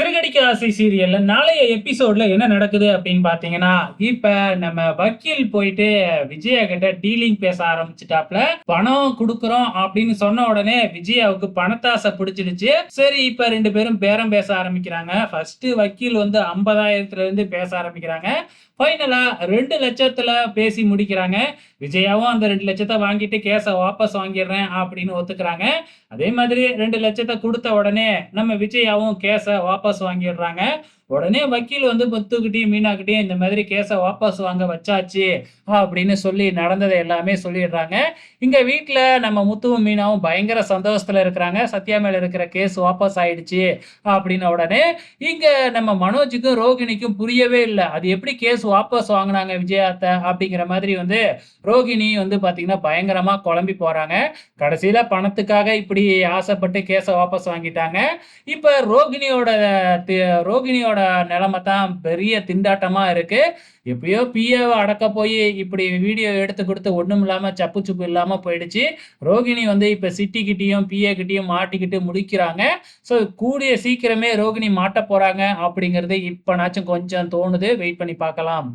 சிறுகடிக்க ஆசை சீரியல்ல நாளைய எபிசோட்ல என்ன நடக்குது அப்படின்னு பாத்தீங்கன்னா இப்ப நம்ம வக்கீல் போயிட்டு விஜயா கிட்ட டீலிங் பேச ஆரம்பிச்சுட்டாப்ல. பணம் கொடுக்குறோம் அப்படின்னு சொன்ன உடனே விஜயாவுக்கு பணத்தாசை பிடிச்சிடுச்சு. சரி இப்ப ரெண்டு பேரும் பேரம் பேச ஆரம்பிக்கிறாங்க. ஃபர்ஸ்ட் வக்கீல் வந்து ஐம்பதாயிரத்துல இருந்து பேச ஆரம்பிக்கிறாங்க. ஃபைனலா ரெண்டு லட்சத்துல பேசி முடிக்கிறாங்க. விஜயாவும் அந்த ரெண்டு லட்சத்தை வாங்கிட்டு கேஸை வாபஸ் வாங்கிடுறேன் அப்படின்னு ஒத்துக்கிறாங்க. அதே மாதிரி ரெண்டு லட்சத்தை கொடுத்த உடனே நம்ம விஜயாவும் கேஸை வாபஸ் வாங்கிடுறாங்க. உடனே வக்கீல் வந்து பத்துக்கிட்டையும் மீனாக்கிட்டையும் இந்த மாதிரி கேஸை வாபஸ் வாங்க வச்சாச்சு அப்படின்னு சொல்லி நடந்ததை எல்லாமே சொல்லிடுறாங்க. இங்க வீட்டில் நம்ம முத்துவும் மீனாவும் பயங்கர சந்தோஷத்துல இருக்கிறாங்க. சத்யா மேல இருக்கிற கேஸ் வாபஸ் ஆயிடுச்சு அப்படின்ன உடனே இங்க நம்ம மனோஜுக்கும் ரோகிணிக்கும் புரியவே இல்லை. அது எப்படி கேஸ் வாபஸ் வாங்கினாங்க விஜயாத்த அப்படிங்கிற மாதிரி வந்து ரோகிணி வந்து பாத்தீங்கன்னா பயங்கரமா குழம்பி போறாங்க. கடைசியில பணத்துக்காக இப்படி ஆசைப்பட்டு கேஸை வாபஸ் வாங்கிட்டாங்க. இப்ப ரோகிணியோட ரோகிணியோட நிலைமை தான் பெரிய திண்டாட்டமா இருக்கு. எப்பயோ பிஏவை அடக்க போய் இப்படி வீடியோ எடுத்து கொடுத்து ஒன்றும் இல்லாமல் சப்பு சுப்பு இல்லாமல் போயிடுச்சு. ரோகிணி வந்து இப்போ சிட்டிக்கிட்டயும் பிஏ கிட்டேயும் மாட்டிக்கிட்டு முடிக்கிறாங்க. ஸோ கூடிய சீக்கிரமே ரோகிணி மாட்ட போகிறாங்க அப்படிங்கிறது இப்போனாச்சும் கொஞ்சம் தோணுது. வெயிட் பண்ணி பார்க்கலாம்.